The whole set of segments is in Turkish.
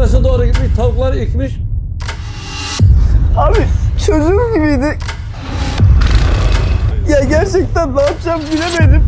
kümese doğru gitmiş tavukları ikmiş. Abi çözüm gibiydi. Ya gerçekten ne yapacağım bilemedim.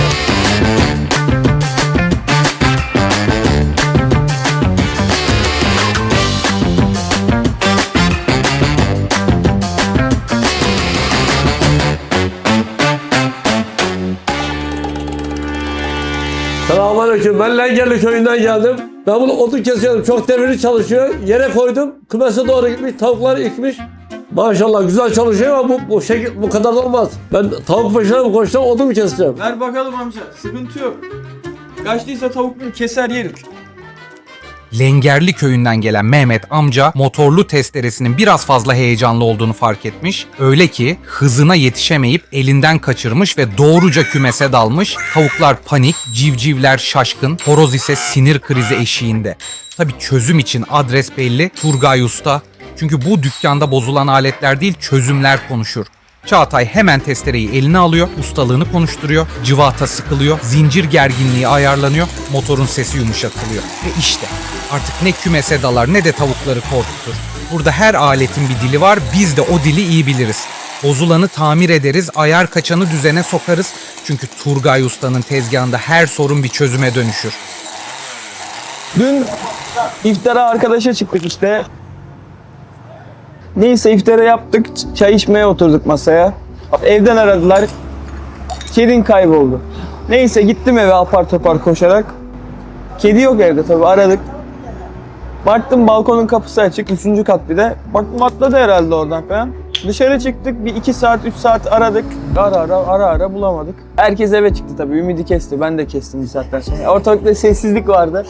Selamünaleyküm. Ben Lengerli köyünden geldim. Ben bunu odun kesiyorum. Çok demirli çalışıyor. Yere koydum. Kümese doğru gitmiş. Tavukları ikmiş. Maşallah güzel çalışıyor ama bu, bu, şekil, bu kadar da olmaz. Ben tavuk peşine mi koşacağım, odun mu keseceğim? Ver bakalım amca. Sıkıntı yok. Kaçtıysa tavuk keser yeriz. Lengerli köyünden gelen Mehmet amca motorlu testeresinin biraz fazla heyecanlı olduğunu fark etmiş. Öyle ki hızına yetişemeyip elinden kaçırmış ve doğruca kümese dalmış. Tavuklar panik, civcivler şaşkın, horoz ise sinir krizi eşiğinde. Tabi çözüm için adres belli, Turgay Usta. Çünkü bu dükkanda bozulan aletler değil çözümler konuşur. Çağatay hemen testereyi eline alıyor, ustalığını konuşturuyor, cıvata sıkılıyor, zincir gerginliği ayarlanıyor, motorun sesi yumuşatılıyor. Ve işte artık ne kümese dalar ne de tavukları korkutur. Burada her aletin bir dili var, biz de o dili iyi biliriz. Bozulanı tamir ederiz, ayar kaçanı düzene sokarız. Çünkü Turgay Usta'nın tezgahında her sorun bir çözüme dönüşür. Dün iftara arkadaşa çıktık işte. Neyse iftara yaptık. Çay içmeye oturduk masaya. Evden aradılar. Kedin kayboldu. Neyse gittim eve apar topar koşarak. Kedi yok evde tabii aradık. Baktım balkonun kapısı açık. Üçüncü kat bir de. Baktım atladı herhalde oradan falan. Dışarı çıktık. Bir iki saat, üç saat aradık. Ara ara ara ara bulamadık. Herkes eve çıktı tabii. Ümidi kesti. Ben de kestim bir saatten sonra. Ortalıkta sessizlik vardı.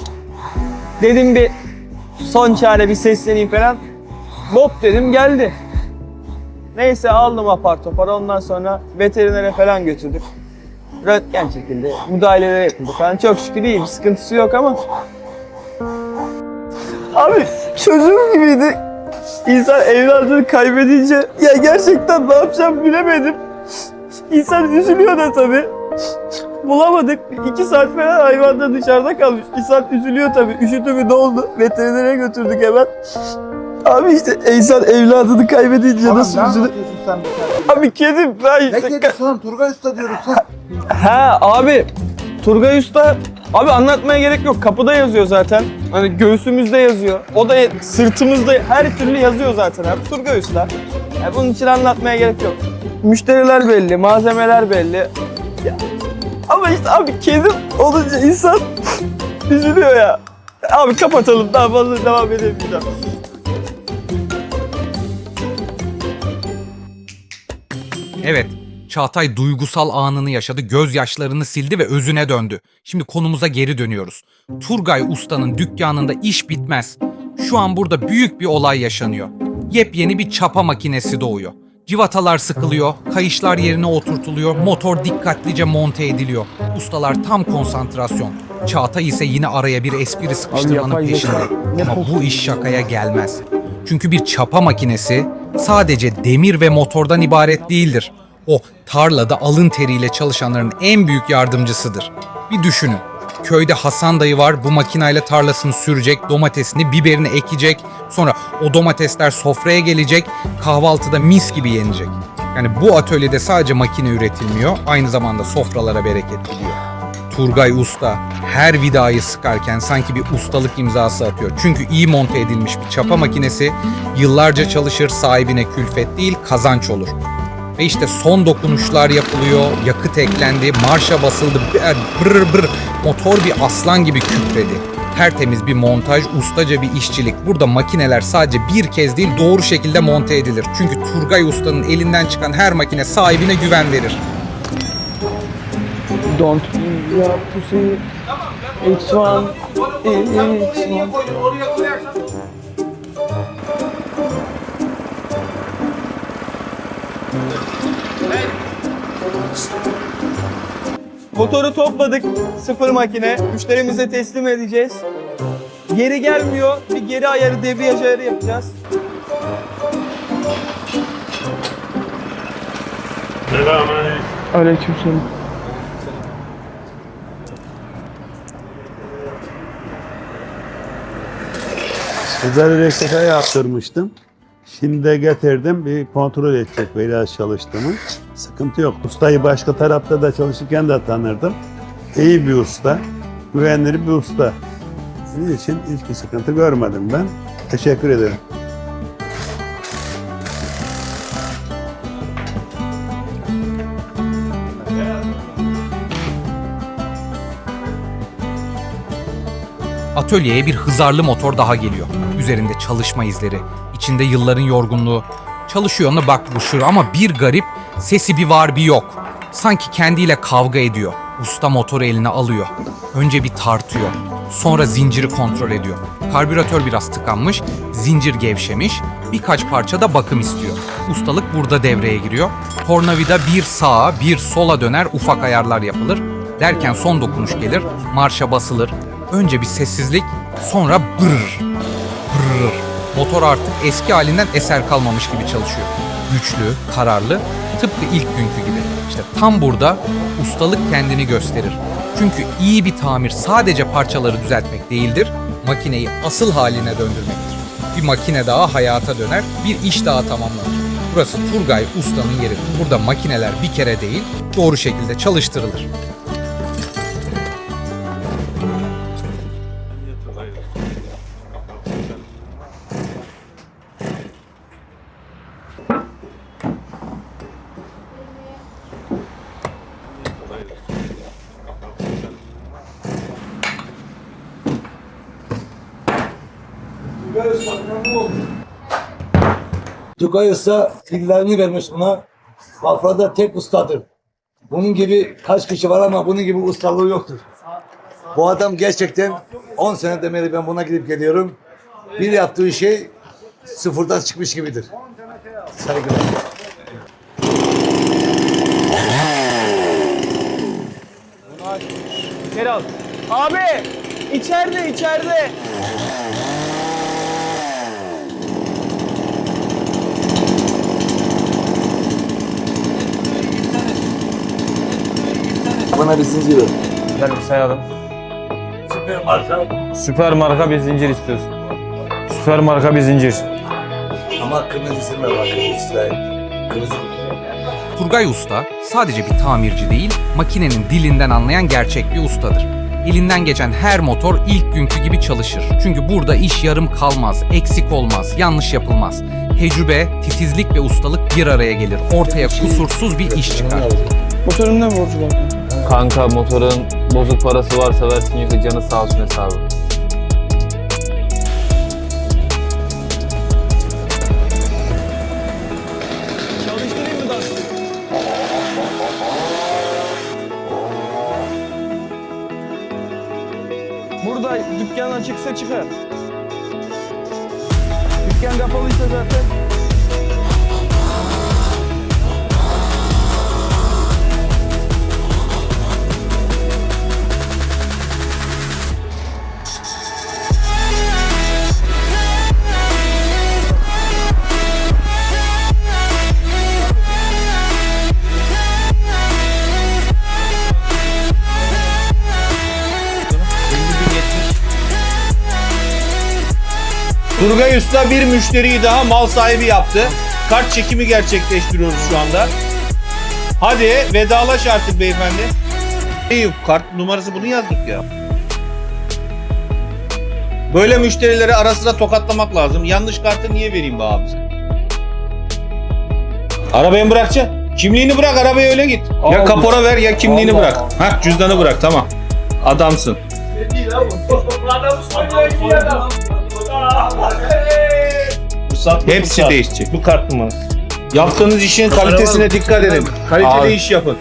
Dedim bir son çare bir sesleneyim falan. Hop dedim geldi. Neyse aldım apar topar ondan sonra veterinere falan götürdük. Röntgen çekildi, müdahaleler yapıldı falan. Çok şükür iyi bir sıkıntısı yok ama. Abi çözüm gibiydi. İnsan evladını kaybedince ya gerçekten ne yapacağım bilemedim. İnsan üzülüyor da tabii. Bulamadık. İki saat falan hayvan da dışarıda kalmış. İnsan üzülüyor tabii. Üşüdü mü ne oldu? Veterinere götürdük hemen. Abi işte insan evladını kaybedince nasıl ne üzülür? sen? Abi kedim ben Ne işte. kedisi lan Turgay Usta diyorum sen. Ha abi Turgay Usta Abi anlatmaya gerek yok. Kapıda yazıyor zaten. Hani göğsümüzde yazıyor. O da sırtımızda her türlü yazıyor zaten abi. Turgay Usta. Ya bunun için anlatmaya gerek yok. Müşteriler belli, malzemeler belli. Ya, ama işte abi kedim olunca insan üzülüyor ya. Abi kapatalım daha fazla devam edemeyeceğim. Evet, Çağatay duygusal anını yaşadı, gözyaşlarını sildi ve özüne döndü. Şimdi konumuza geri dönüyoruz. Turgay Usta'nın dükkanında iş bitmez. Şu an burada büyük bir olay yaşanıyor. Yepyeni bir çapa makinesi doğuyor. Civatalar sıkılıyor, kayışlar yerine oturtuluyor, motor dikkatlice monte ediliyor. Ustalar tam konsantrasyon. Çağatay ise yine araya bir espri sıkıştırmanın peşinde. Ama bu iş şakaya gelmez. Çünkü bir çapa makinesi sadece demir ve motordan ibaret değildir. O tarlada alın teriyle çalışanların en büyük yardımcısıdır. Bir düşünün. Köyde Hasan dayı var bu makinayla tarlasını sürecek, domatesini, biberini ekecek. Sonra o domatesler sofraya gelecek, kahvaltıda mis gibi yenecek. Yani bu atölyede sadece makine üretilmiyor, aynı zamanda sofralara bereket geliyor. Turgay Usta her vidayı sıkarken sanki bir ustalık imzası atıyor. Çünkü iyi monte edilmiş bir çapa makinesi yıllarca çalışır sahibine külfet değil kazanç olur. Ve işte son dokunuşlar yapılıyor, yakıt eklendi, marşa basıldı, brr brr motor bir aslan gibi kükredi. Tertemiz bir montaj, ustaca bir işçilik. Burada makineler sadece bir kez değil doğru şekilde monte edilir. Çünkü Turgay Usta'nın elinden çıkan her makine sahibine güven verir. Don't be your pussy. It's one. It's one. Motoru topladık. Sıfır makine. Müşterimize teslim edeceğiz. Geri gelmiyor. Bir geri ayarı, debriyaj ayarı yapacağız. Selamünaleyküm. Aleykümselam. Özel rektife yaptırmıştım. Şimdi de getirdim bir kontrol edecek biraz çalıştığımı. Sıkıntı yok. Ustayı başka tarafta da çalışırken de tanırdım. İyi bir usta, güvenilir bir usta. Bunun için hiçbir sıkıntı görmedim ben. Teşekkür ederim. Atölyeye bir hızarlı motor daha geliyor. Üzerinde çalışma izleri, içinde yılların yorgunluğu. Çalışıyor ona bak bu şur ama bir garip sesi bir var bir yok. Sanki kendiyle kavga ediyor. Usta motoru eline alıyor. Önce bir tartıyor. Sonra zinciri kontrol ediyor. Karbüratör biraz tıkanmış, zincir gevşemiş, birkaç parça da bakım istiyor. Ustalık burada devreye giriyor. Tornavida bir sağa bir sola döner ufak ayarlar yapılır. Derken son dokunuş gelir, marşa basılır. Önce bir sessizlik, sonra brrr, brrr. Motor artık eski halinden eser kalmamış gibi çalışıyor. Güçlü, kararlı, tıpkı ilk günkü gibi. İşte tam burada ustalık kendini gösterir. Çünkü iyi bir tamir sadece parçaları düzeltmek değildir, makineyi asıl haline döndürmektir. Bir makine daha hayata döner, bir iş daha tamamlanır. Burası Turgay Usta'nın yeri. Burada makineler bir kere değil, doğru şekilde çalıştırılır. Tugay Usta fillerini vermiş buna. Bafra'da tek ustadır. Bunun gibi kaç kişi var ama bunun gibi ustalığı yoktur. Bu adam gerçekten 10 seneden beri ben buna gidip geliyorum. Bir yaptığı şey sıfırdan çıkmış gibidir. Saygılar. Geri al. Abi içeride içeride. Bana bir zincir ver. Gidelim sayalım. Süper marka bir zincir istiyorsun. Süper marka bir zincir. Ama kırmızısını ver bak. İsrail. Kırmızı. Turgay Usta sadece bir tamirci değil, makinenin dilinden anlayan gerçek bir ustadır. Elinden geçen her motor ilk günkü gibi çalışır. Çünkü burada iş yarım kalmaz, eksik olmaz, yanlış yapılmaz. Tecrübe, titizlik ve ustalık bir araya gelir. Ortaya kusursuz bir iş çıkar. Motorun ne borcu var? Kanka motorun bozuk parası varsa versin yoksa canı sağ olsun hesabı. Çalıştırayım mı da? Burada dükkan açıksa çıkar. Dükkan kapalıysa zaten. Turgay Usta bir müşteriyi daha mal sahibi yaptı. Kart çekimi gerçekleştiriyoruz şu anda. Hadi vedalaş artık beyefendi. Eyüp kart numarası bunu yazdık ya. Böyle müşterileri ara sıra tokatlamak lazım. Yanlış kartı niye vereyim be abi sen? Arabayı bırakacaksın? Kimliğini bırak arabaya öyle git. Ya kapora ver ya kimliğini bırak. Hah cüzdanı bırak tamam. Adamsın. Hepsi değişecek. Bu kart numarası. Yaptığınız işin kalitesine dikkat edin. Kaliteli Abi. iş yapın.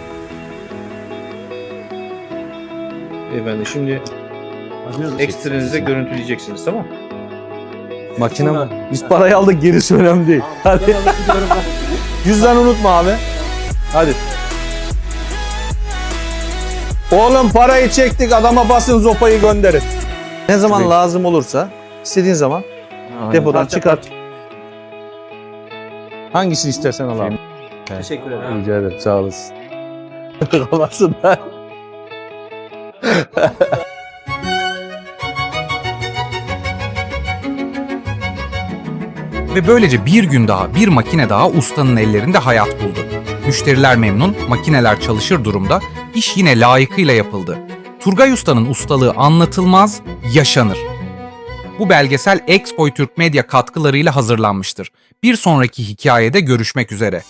Efendim şimdi ekstranızda görüntüleyeceksiniz tamam mı? Makine mi? Biz parayı aldık gerisi önemli değil. Hadi. Cüzdanı unutma abi. Hadi. Oğlum parayı çektik adama basın zopayı gönderin. Ne zaman lazım olursa istediğin zaman depodan çıkart. Hangisini istersen al abi. Rica ederim sağ olasın. Kafasında. Ve böylece bir gün daha bir makine daha ustanın ellerinde hayat buldu. Müşteriler memnun, makineler çalışır durumda, iş yine layıkıyla yapıldı. Turgay Usta'nın ustalığı anlatılmaz, yaşanır. Bu belgesel Expoy Türk Medya katkılarıyla hazırlanmıştır. Bir sonraki hikayede görüşmek üzere.